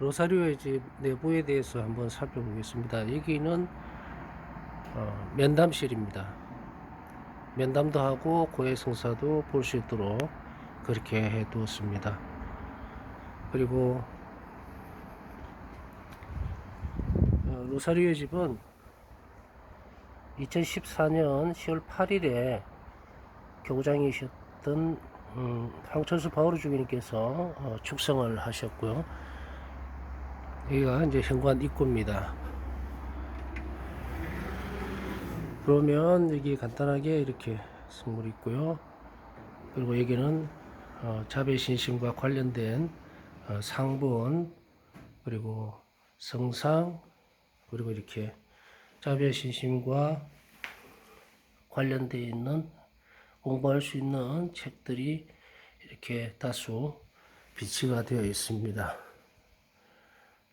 로사리오의 집 내부에 대해서 한번 살펴보겠습니다. 여기는 어, 면담실입니다. 면담도 하고 고해 성사도 볼 수 있도록 그렇게 해 두었습니다. 그리고 어, 로사리오의 집은 2014년 10월 8일에 교장이셨던 음, 황천수 바오르 주기님께서 어, 축성을 하셨고요. 여기가 이제 현관 입구입니다. 그러면 여기 간단하게 이렇게 선물이 있고요. 그리고 여기는 어, 자배신심과 관련된 어, 상본 그리고 성상 그리고 이렇게 자배신심과 관련되어 있는 공부할 수 있는 책들이 이렇게 다수 비치가 되어 있습니다.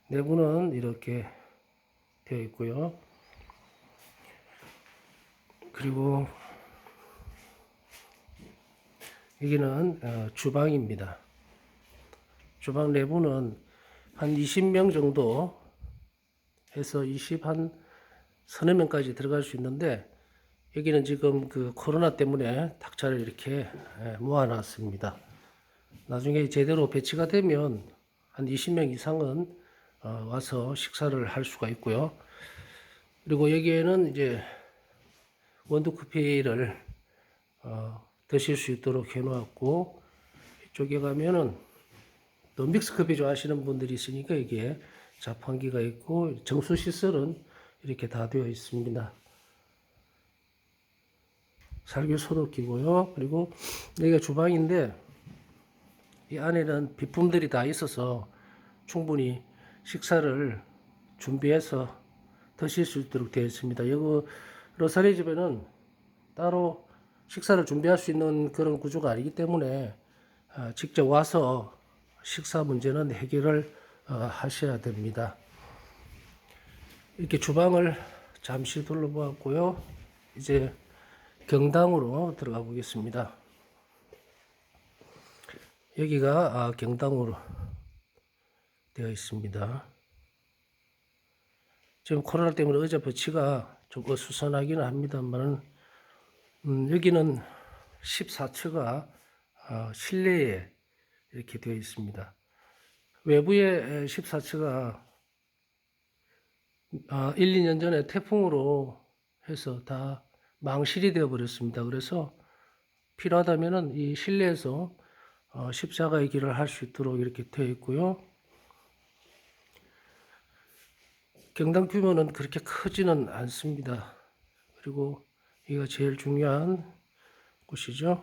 내부는 이렇게 되어 있고요. 그리고 여기는 어, 주방입니다. 주방 내부는 한 20명 정도 해서 20 한 서너 명까지 들어갈 수 있는데 여기는 지금 그 코로나 때문에 탁자를 이렇게 예, 모아놨습니다. 나중에 제대로 배치가 되면 한 20명 이상은 어, 와서 식사를 할 수가 있고요. 그리고 여기에는 이제 원두 커피를 어, 드실 수 있도록 해놓았고 이쪽에 가면은 또 믹스 커피 좋아하시는 분들이 있으니까 여기에 자판기가 있고 정수 시설은 이렇게 다 되어 있습니다. 살균 소독기고요. 그리고 여기가 주방인데 이 안에는 비품들이 다 있어서 충분히 식사를 준비해서 드실 수 있도록 되어 있습니다. 여기 로사리 집에는 따로 식사를 준비할 수 있는 그런 구조가 아니기 때문에 아, 직접 와서 식사 문제는 해결을 어, 하셔야 됩니다. 이렇게 주방을 잠시 둘러보았고요. 이제 경당으로 들어가 보겠습니다. 여기가 아, 경당으로 되어 있습니다. 지금 코로나 때문에 의자 배치가 좀 어수선하기는 합니다만 음, 여기는 14처가 어, 실내에 이렇게 되어 있습니다. 외부에 14처가 어, 1, 2년 전에 태풍으로 해서 다 망실이 되어 버렸습니다. 그래서 필요하다면은 이 실내에서 어, 십자가의 길을 할 수 있도록 이렇게 되어 있고요. 경당 규모는 그렇게 크지는 않습니다. 그리고 여기가 제일 중요한 곳이죠.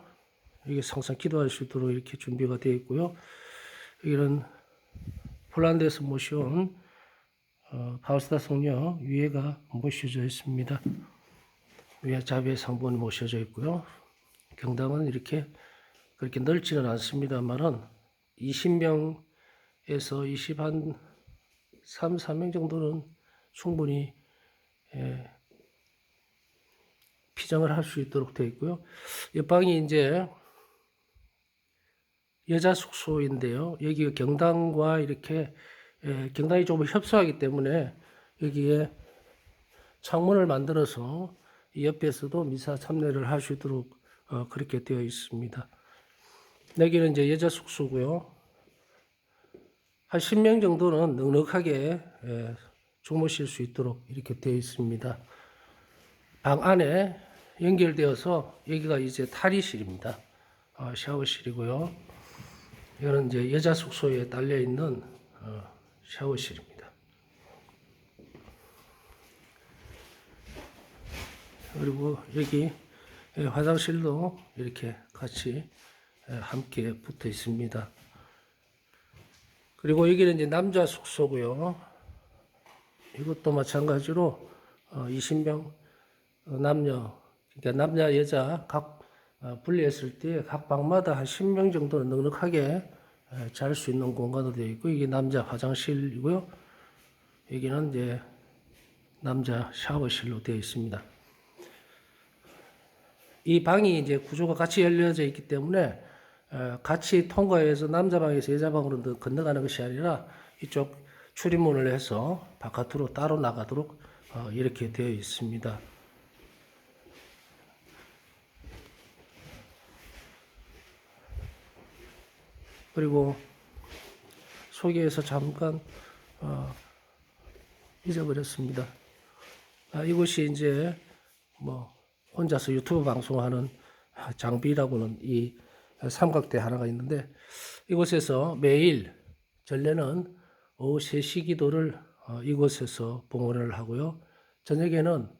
여기 상상 기도할 수 있도록 이렇게 준비가 되어 있고요. 여기는 폴란드에서 모셔온 어, 바우스다 성녀 위에가 모셔져 있습니다. 위에 자비의 상본이 모셔져 있고요. 경당은 이렇게 그렇게 넓지는 않습니다만은 20명에서 20 한 3, 4명 정도는 충분히 예, 피장을 할 수 있도록 되어 있고요. 옆방이 이제 여자 숙소인데요. 여기 경당과 이렇게 예, 경당이 조금 협소하기 때문에 여기에 창문을 만들어서 이 옆에서도 미사 참례를 할 수 있도록 어, 그렇게 되어 있습니다. 여기는 이제 여자 숙소고요. 한 10명 정도는 넉넉하게 예, 주무실 수 있도록 이렇게 되어 있습니다. 방 안에 연결되어서 여기가 이제 탈의실입니다. 어, 샤워실이고요. 이거는 이제 여자 숙소에 딸려 있는 어, 샤워실입니다. 그리고 여기 예, 화장실도 이렇게 같이 예, 함께 붙어 있습니다. 그리고 여기는 이제 남자 숙소고요. 이것도 마찬가지로 어, 20명 어, 남녀, 그러니까 남자 여자 각 어, 분리했을 때 각 방마다 한 10명 정도는 넉넉하게 잘 수 있는 공간으로 되어 있고 이게 남자 화장실이고요. 여기는 이제 남자 샤워실로 되어 있습니다. 이 방이 이제 구조가 같이 열려져 있기 때문에 어, 같이 통과해서 남자 방에서 여자 방으로 건너가는 것이 아니라 이쪽 출입문을 해서 바깥으로 따로 나가도록 어, 이렇게 되어 있습니다. 그리고 소개해서 잠깐 어, 잊어버렸습니다. 아, 이곳이 이제 뭐 혼자서 유튜브 방송하는 장비라고는 이 삼각대 하나가 있는데 이곳에서 매일 전례는 오후 3시 기도를 어, 이곳에서 봉헌을 하고요. 저녁에는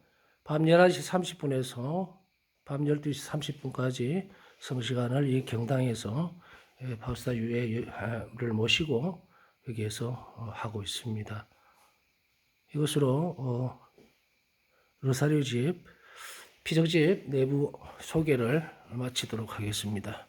밤 11시 30분에서 밤 12시 30분까지 성시간을 이 경당에서 예, 파우스타 유해를 모시고 여기에서 어, 하고 있습니다. 이것으로 어, 로사리오 집, 피적집 내부 소개를 마치도록 하겠습니다.